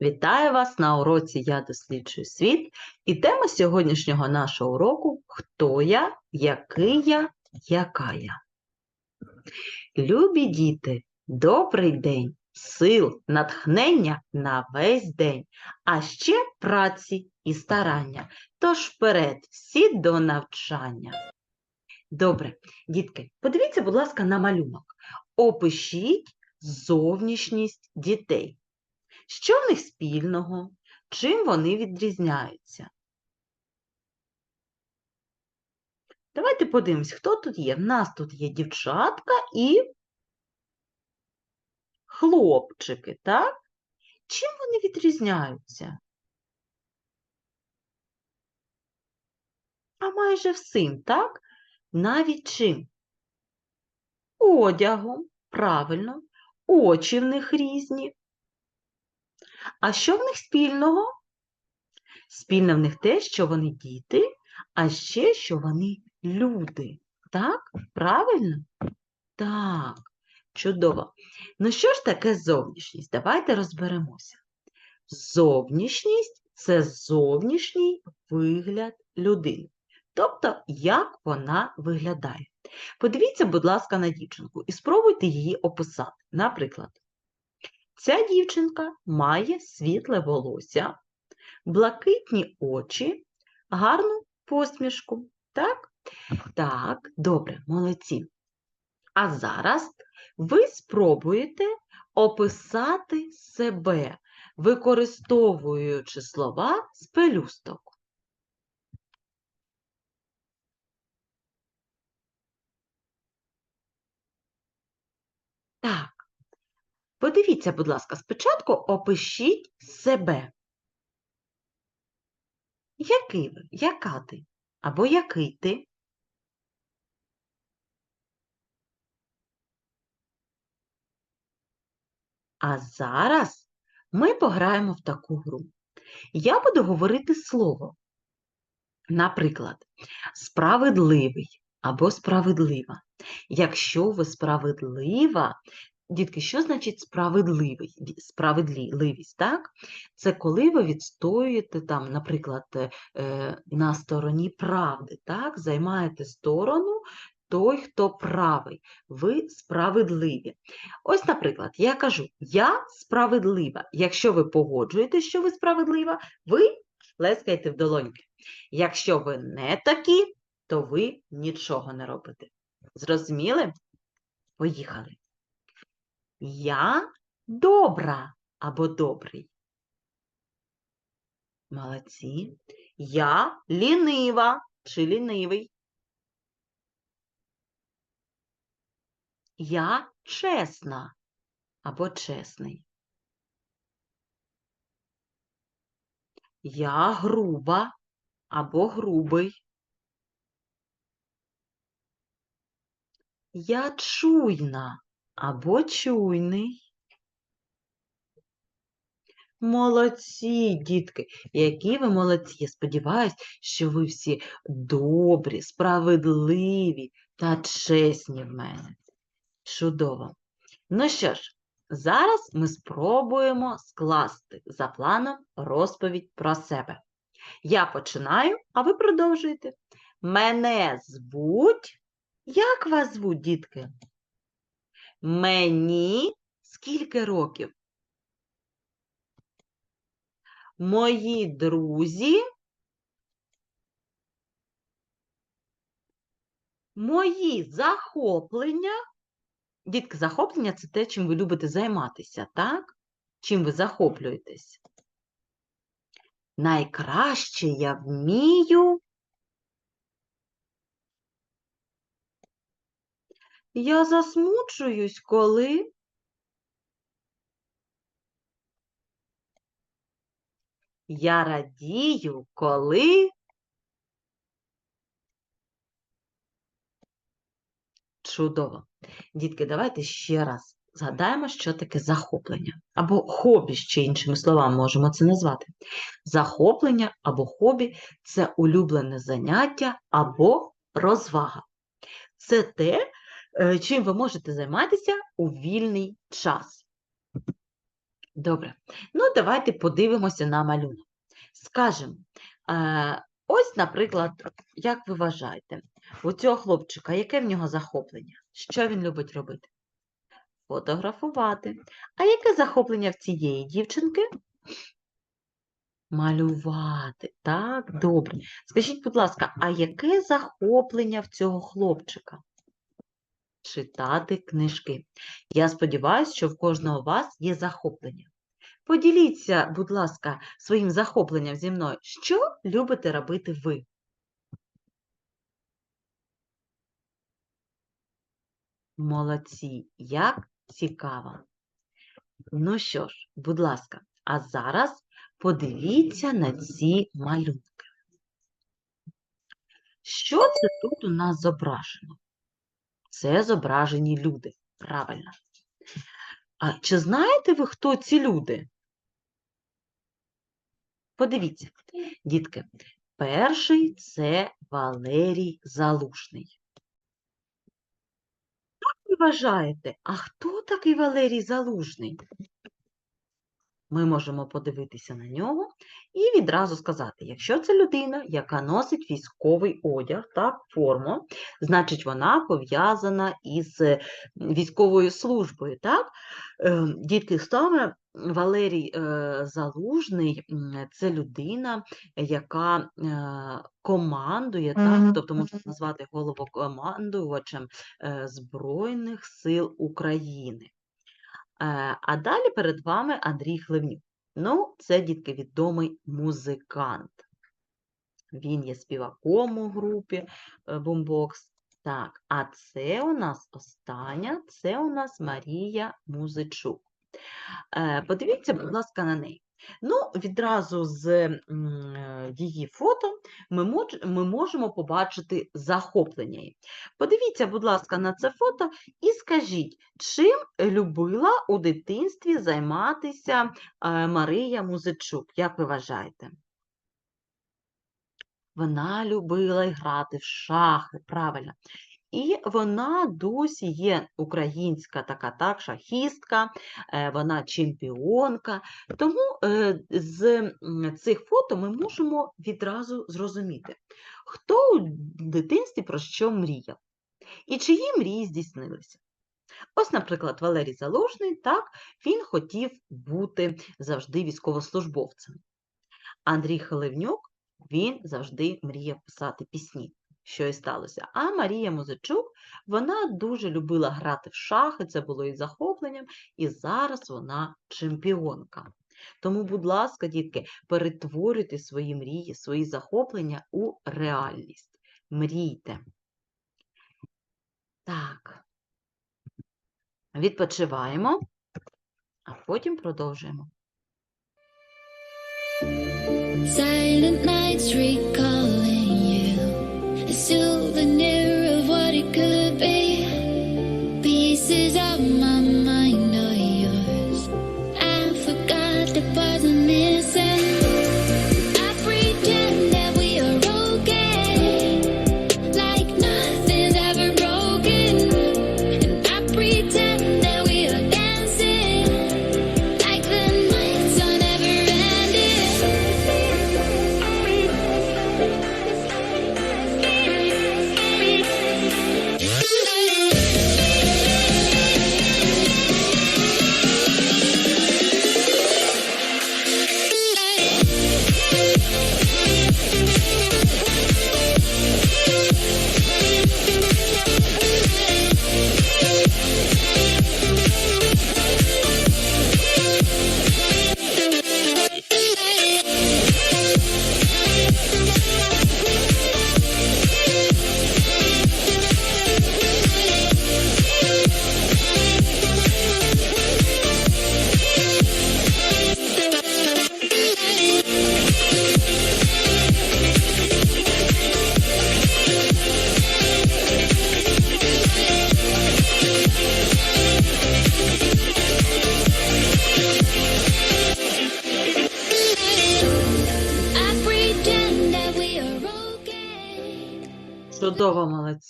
Вітаю вас на уроці Я досліджую світ. І тема сьогоднішнього нашого уроку Хто я, який я, яка я. Любі діти, добрий день, сил, натхнення на весь день, а ще праці і старання. Тож вперед, всі до навчання. Добре, дітки, подивіться, будь ласка, на малюнок. Опишіть зовнішність дітей. Що в них спільного? Чим вони відрізняються? Давайте подивимось, хто тут є. В нас тут є дівчатка і хлопчики, так? Чим вони відрізняються? А майже всім, так? Навіть чим? Одягом, правильно, очі в них різні. А що в них спільного? Спільне в них те, що вони діти, а ще що вони люди. Так? Правильно? Так, чудово. Ну що ж таке зовнішність? Давайте розберемося. Зовнішність це зовнішній вигляд людини. Тобто, як вона виглядає. Подивіться, будь ласка, на дівчинку і спробуйте її описати. Наприклад, Ця дівчинка має світле волосся, блакитні очі, гарну посмішку. Так? Так, добре, молодці. А зараз ви спробуєте описати себе, використовуючи слова з пелюсток. Так. Подивіться, будь ласка, спочатку опишіть себе. Який ви? Яка ти? Або який ти? А зараз ми пограємо в таку гру. Я буду говорити слово. Наприклад, справедливий або справедлива. Якщо ви справедлива, Дітки, що значить справедливий, справедливість? Так? Це коли ви відстоюєте, там, наприклад, е, на стороні правди, так? займаєте сторону той, хто правий, ви справедливі. Ось, наприклад, я кажу, я справедлива. Якщо ви погоджуєте, що ви справедлива, ви лескаєте в долоньки. Якщо ви не такі, то ви нічого не робите. Зрозуміли? Поїхали. Я добра або добрий. Молодці. Я лінива чи лінивий. Я чесна або чесний. Я груба або грубий. Я чуйна або чуйний. Молодці, дітки, які ви молодці. Я сподіваюся, що ви всі добрі, справедливі та чесні в мене. Чудово. Ну що ж, зараз ми спробуємо скласти за планом розповідь про себе. Я починаю, а ви продовжуєте. Мене звуть. Як вас звуть, дітки? Мені скільки років? Мої друзі. Мої захоплення. Дітки, захоплення це те, чим ви любите займатися, так? Чим ви захоплюєтесь? Найкраще я вмію Я засмучуюсь, коли я радію, коли чудово. Дітки, давайте ще раз згадаємо, що таке захоплення. Або хобі, ще іншими словами можемо це назвати. Захоплення або хобі це улюблене заняття або розвага. Це те, чим ви можете займатися у вільний час. Добре. Ну, давайте подивимося на малюнок. Скажемо, е, ось, наприклад, як ви вважаєте, у цього хлопчика, яке в нього захоплення? Що він любить робити? Фотографувати. А яке захоплення в цієї дівчинки? Малювати. Так, добре. Скажіть, будь ласка, а яке захоплення в цього хлопчика? Читати книжки. Я сподіваюся, що в кожного вас є захоплення. Поділіться, будь ласка, своїм захопленням зі мною. Що любите робити ви? Молодці, як цікаво. Ну що ж, будь ласка, а зараз подивіться на ці малюнки. Що це тут у нас зображено? Це зображені люди. Правильно. А чи знаєте ви, хто ці люди? Подивіться, дітки, перший це Валерій Залушний. Як ви вважаєте, а хто такий Валерій Залужний? Ми можемо подивитися на нього і відразу сказати, якщо це людина, яка носить військовий одяг, так, форму, значить вона пов'язана із е, військовою службою. Так? Е, Дітки, саме Валерій е, Залужний це людина, яка командує, так, тобто можна назвати головокомандувачем Збройних сил України. Е, А далі перед вами Андрій Хливнюк. Ну, це, дітки, відомий музикант. Він є співаком у групі е, Бумбокс. Так, а це у нас остання, це у нас Марія Музичук. Е, Подивіться, будь ласка, на неї. Ну, відразу з е, її фото ми, мож, ми можемо побачити захоплення. Подивіться, будь ласка, на це фото і скажіть, чим любила у дитинстві займатися е, Марія Музичук? Як ви вважаєте? Вона любила грати в шахи, правильно. І вона досі є українська така так, шахістка, е, вона чемпіонка. Тому е, з цих фото ми можемо відразу зрозуміти, хто у дитинстві про що мріяв і чиї мрії здійснилися. Ось, наприклад, Валерій Залужний, так, він хотів бути завжди військовослужбовцем. Андрій Халивнюк, він завжди мріяв писати пісні, що і сталося. А Марія Музичук, вона дуже любила грати в шахи, це було її захопленням, і зараз вона чемпіонка. Тому, будь ласка, дітки, перетворюйте свої мрії, свої захоплення у реальність. Мрійте. Так. Відпочиваємо, а потім продовжуємо. Silent to buy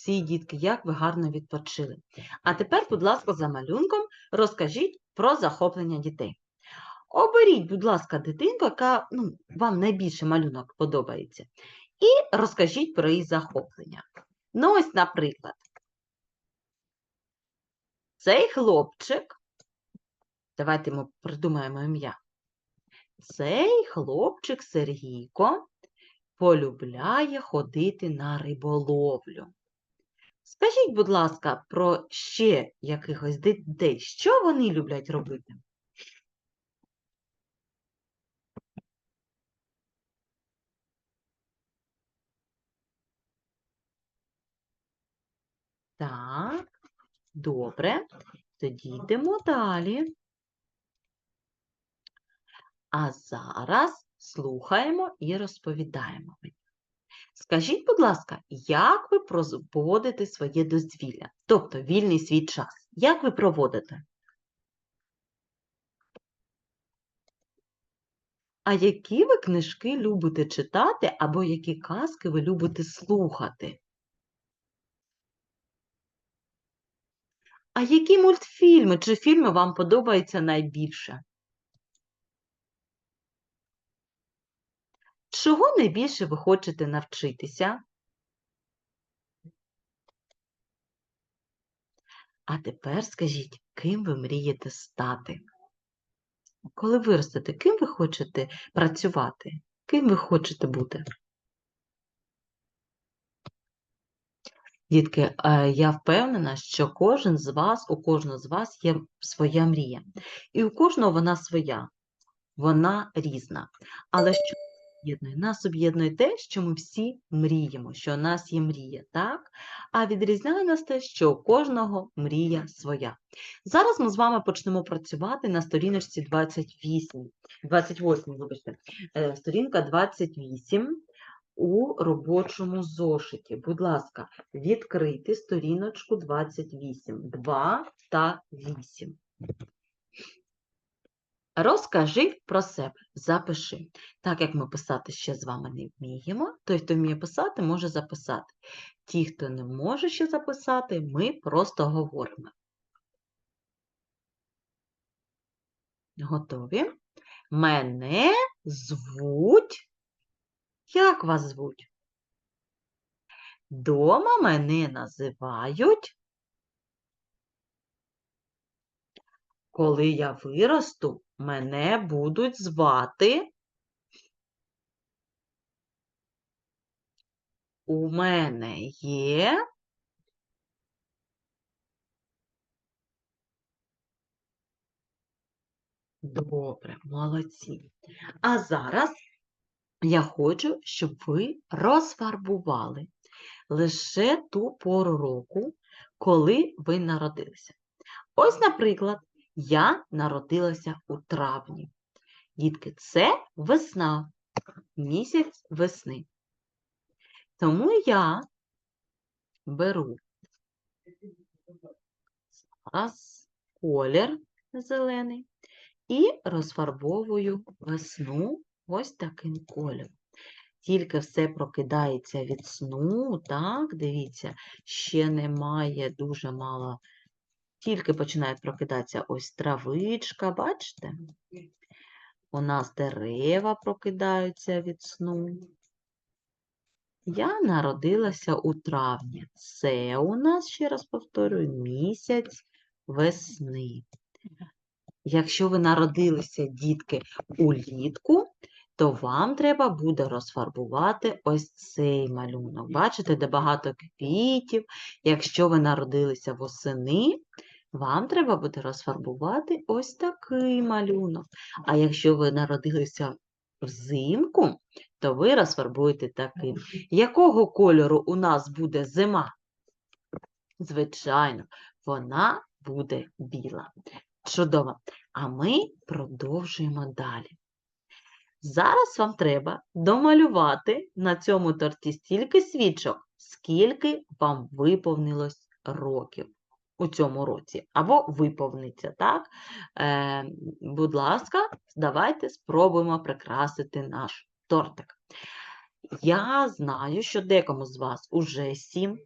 молодці, дітки, як ви гарно відпочили. А тепер, будь ласка, за малюнком розкажіть про захоплення дітей. Оберіть, будь ласка, дитинку, яка ну, вам найбільше малюнок подобається, і розкажіть про її захоплення. Ну, ось, наприклад, цей хлопчик, давайте ми придумаємо ім'я. Цей хлопчик Сергійко полюбляє ходити на риболовлю. Скажіть, будь ласка, про ще якихось дітей, що вони люблять робити? Так, добре. Тоді йдемо далі. А зараз слухаємо і розповідаємо. мені. Скажіть, будь ласка, як ви проводите своє дозвілля? Тобто вільний свій час. Як ви проводите? А які ви книжки любите читати або які казки ви любите слухати? А які мультфільми чи фільми вам подобаються найбільше? Чого найбільше ви хочете навчитися? А тепер скажіть, ким ви мрієте стати? Коли виростете, ким ви хочете працювати? Ким ви хочете бути? Дітки, е, я впевнена, що кожен з вас, у кожного з вас є своя мрія. І у кожного вона своя, вона різна. Але що об'єднує? Нас об'єднує те, що ми всі мріємо, що у нас є мрія, так? А відрізняє нас те, що у кожного мрія своя. Зараз ми з вами почнемо працювати на сторіночці 28, 28, вибачте, е, сторінка 28 у робочому зошиті. Будь ласка, відкрити сторіночку 28, 2 та 8. Розкажи про себе, запиши. Так як ми писати ще з вами не вміємо, той, хто вміє писати, може записати. Ті, хто не може ще записати, ми просто говоримо. Готові? Мене звуть. Як вас звуть? Дома мене називають. Коли я виросту, мене будуть звати. У мене є. Добре, молодці. А зараз я хочу, щоб ви розфарбували лише ту пору року, коли ви народилися. Ось, наприклад, я народилася у травні. Дітки, це весна, місяць весни. Тому я беру зараз колір зелений і розфарбовую весну ось таким кольором. Тільки все прокидається від сну, так, дивіться, ще немає дуже мало тільки починає прокидатися ось травичка, бачите? У нас дерева прокидаються від сну. Я народилася у травні. Це у нас, ще раз повторюю, місяць весни. Якщо ви народилися, дітки, улітку, то вам треба буде розфарбувати ось цей малюнок. Бачите, де багато квітів. Якщо ви народилися восени, вам треба буде розфарбувати ось такий малюнок. А якщо ви народилися взимку, то ви розфарбуєте таким. Якого кольору у нас буде зима? Звичайно, вона буде біла. Чудово. А ми продовжуємо далі. Зараз вам треба домалювати на цьому торті стільки свічок, скільки вам виповнилось років у цьому році, або виповниться, так? Е, будь ласка, давайте спробуємо прикрасити наш тортик. Я знаю, що декому з вас уже 7,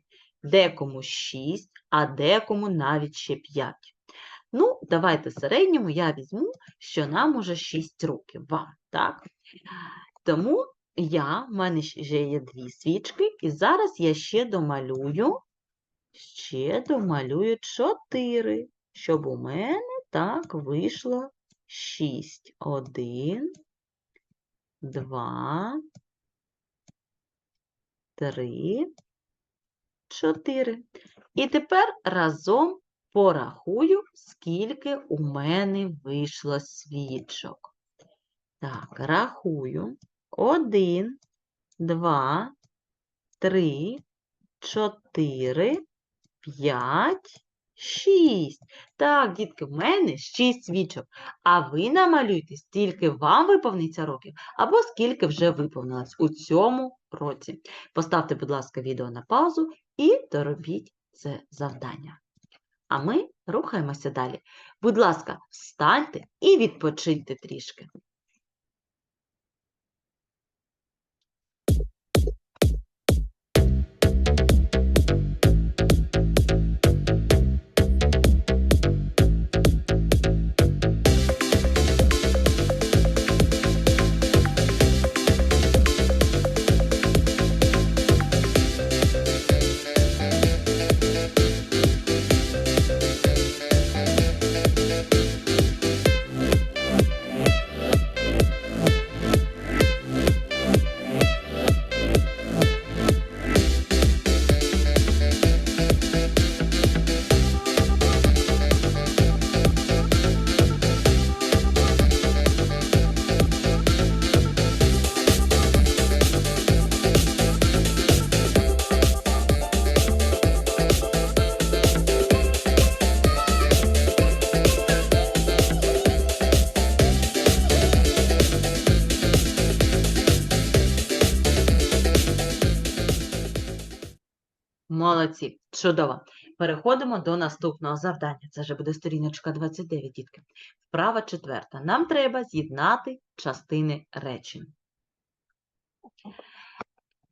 декому 6, а декому навіть ще 5. Ну, давайте в середньому я візьму, що нам уже 6 років вам, так? Тому я, в мене ще є дві свічки, і зараз я ще домалюю, ще домалюю 4, щоб у мене так вийшло 6. 1, 2, 3, 4. І тепер разом порахую, скільки у мене вийшло свічок. Так, рахую. 1, 2, 3, 4, 5, 6. Так, дітки, в мене 6 свічок. А ви намалюйте, стільки вам виповниться років, або скільки вже виповнилось у цьому році. Поставте, будь ласка, відео на паузу і доробіть це завдання. А ми рухаємося далі. Будь ласка, встаньте і відпочиньте трішки. Молодці, чудово. Переходимо до наступного завдання. Це вже буде сторіночка 29, дітки. Вправа четверта. Нам треба з'єднати частини речень.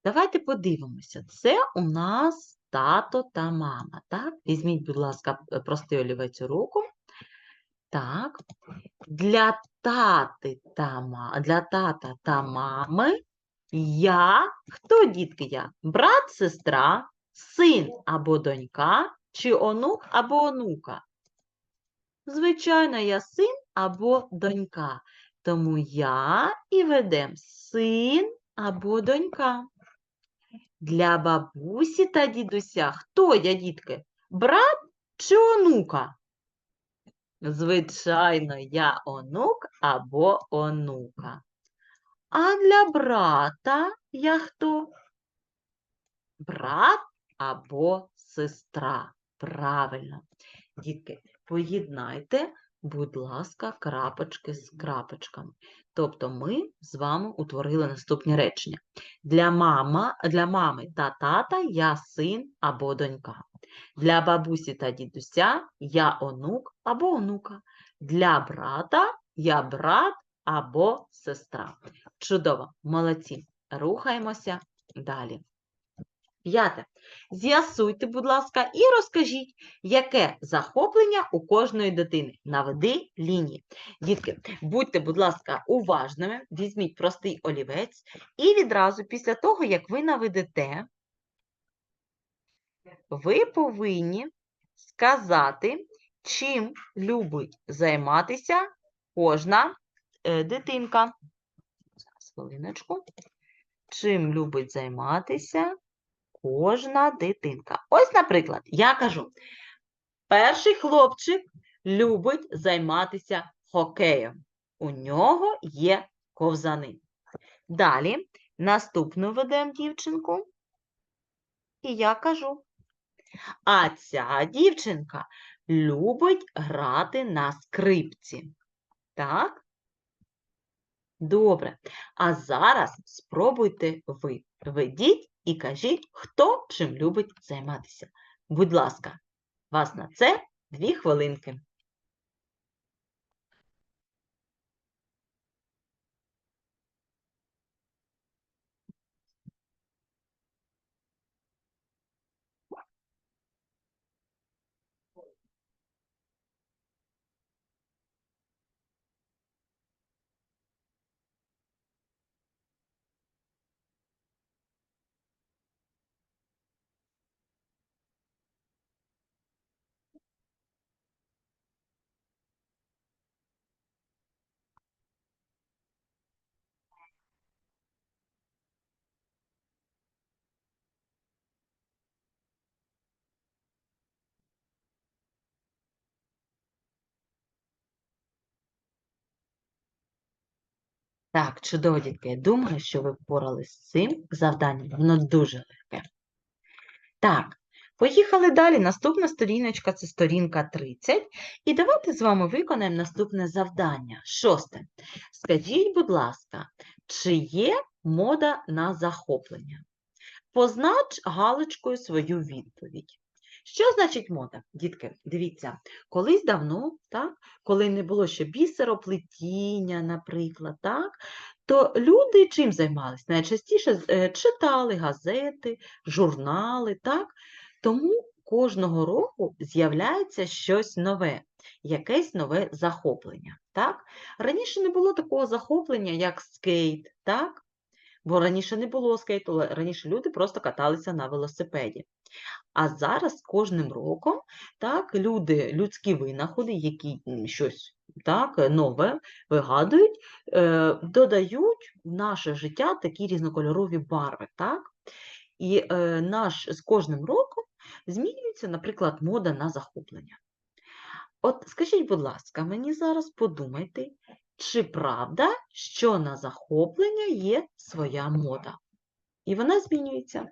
Давайте подивимося. Це у нас тато та мама. Так? Візьміть, будь ласка, простий олівець руку. Так. Для тати та ма... для тата та мами я. Хто дітки я? Брат, сестра, син або донька, чи онук або онука? Звичайно, я син або донька. Тому я і ведем син або донька. Для бабусі та дідуся хто я, дітки? Брат чи онука? Звичайно, я онук або онука. А для брата я хто? Брат або сестра. Правильно. Дітки, поєднайте, будь ласка, крапочки з крапочками. Тобто ми з вами утворили наступні речення. Для, мама, для мами та тата я син або донька. Для бабусі та дідуся я онук або онука. Для брата я брат або сестра. Чудово, молодці. Рухаємося далі. П'яте. З'ясуйте, будь ласка, і розкажіть, яке захоплення у кожної дитини. Наведи лінії. Дітки, будьте, будь ласка, уважними, візьміть простий олівець, і відразу після того, як ви наведете, ви повинні сказати, чим любить займатися кожна е, дитинка. Зараз, хвилиночку. Чим любить займатися кожна дитинка. Ось, наприклад, я кажу: перший хлопчик любить займатися хокеєм. У нього є ковзани. Далі наступну ведемо дівчинку. І я кажу: а ця дівчинка любить грати на скрипці. Так? Добре. А зараз спробуйте ви. Ведіть і кажіть, хто чим любить займатися. Будь ласка, вас на це дві хвилинки. Так, чудово, дітки. Я думаю, що ви впоралися з цим завданням. Воно дуже легке. Так, поїхали далі. Наступна сторіночка це сторінка 30. І давайте з вами виконаємо наступне завдання. Шосте. Скажіть, будь ласка, чи є мода на захоплення? Познач галочкою свою відповідь. Що значить мода? Дітки, дивіться, колись давно, так, коли не було ще бісероплетіння, наприклад, так, то люди чим займалися? Найчастіше е, читали газети, журнали, так? Тому кожного року з'являється щось нове, якесь нове захоплення. Так? Раніше не було такого захоплення, як скейт, так? бо раніше не було скейту, раніше люди просто каталися на велосипеді. А зараз кожним роком так, люди, людські винаходи, які щось так, нове вигадують, е, додають в наше життя такі різнокольорові барви. Так? І е, наш з кожним роком змінюється, наприклад, мода на захоплення. От скажіть, будь ласка, мені зараз подумайте, чи правда, що на захоплення є своя мода? І вона змінюється.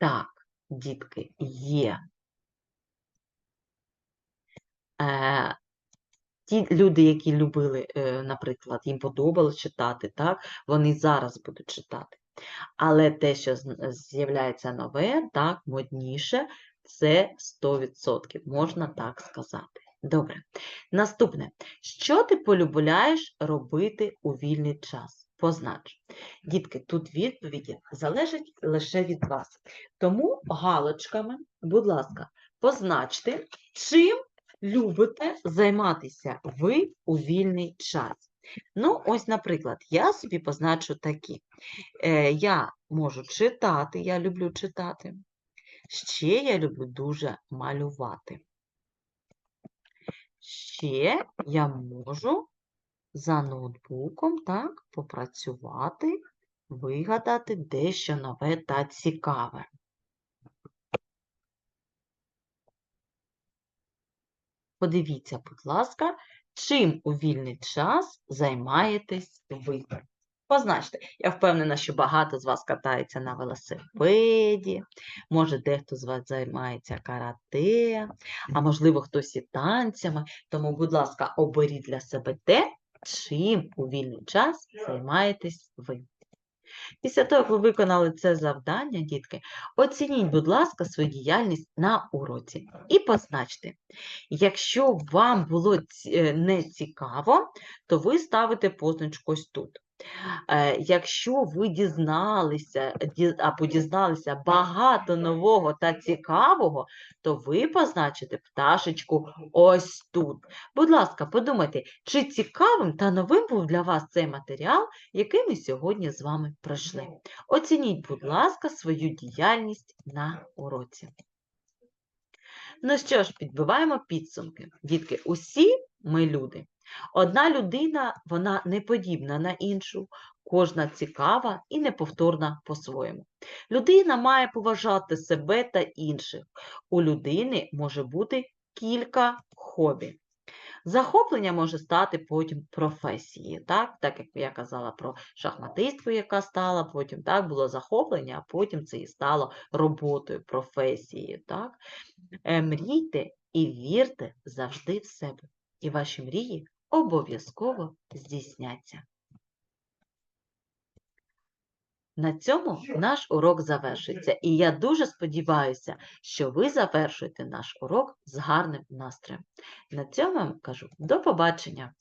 Так, дітки, є. Е, ті люди, які любили, е, наприклад, їм подобалось читати, так, вони зараз будуть читати. Але те, що з'являється нове, так, модніше, це 100%, можна так сказати. Добре. Наступне. Що ти полюбляєш робити у вільний час? Познач. Дітки, тут відповіді залежать лише від вас. Тому галочками, будь ласка, позначте, чим любите займатися ви у вільний час. Ну, ось, наприклад, я собі позначу такі. Е, я можу читати, я люблю читати. Ще я люблю дуже малювати. Ще я можу за ноутбуком так попрацювати, вигадати дещо нове та цікаве. Подивіться, будь ласка, чим у вільний час займаєтесь ви. Позначте, я впевнена, що багато з вас катається на велосипеді, може дехто з вас займається карате, а можливо хтось і танцями. Тому, будь ласка, оберіть для себе те, чим у вільний час займаєтесь ви. Після того, як ви виконали це завдання, дітки, оцініть, будь ласка, свою діяльність на уроці і позначте, якщо вам було е, не цікаво, то ви ставите позначку ось тут. Е, Якщо ви дізналися ді- або дізналися багато нового та цікавого, то ви позначите пташечку ось тут. Будь ласка, подумайте, чи цікавим та новим був для вас цей матеріал, який ми сьогодні з вами пройшли. Оцініть, будь ласка, свою діяльність на уроці. Ну що ж, підбиваємо підсумки. Дітки, усі ми люди. Одна людина, вона не подібна на іншу, кожна цікава і неповторна по-своєму. Людина має поважати себе та інших. У людини може бути кілька хобі. Захоплення може стати потім професією, так? так як я казала про шахматистку, яка стала, потім так було захоплення, а потім це і стало роботою, професією. Так? Е, Мрійте і вірте завжди в себе, і ваші мрії обов'язково здійсняться. На цьому наш урок завершується, і я дуже сподіваюся, що ви завершуєте наш урок з гарним настроєм. На цьому я вам кажу до побачення!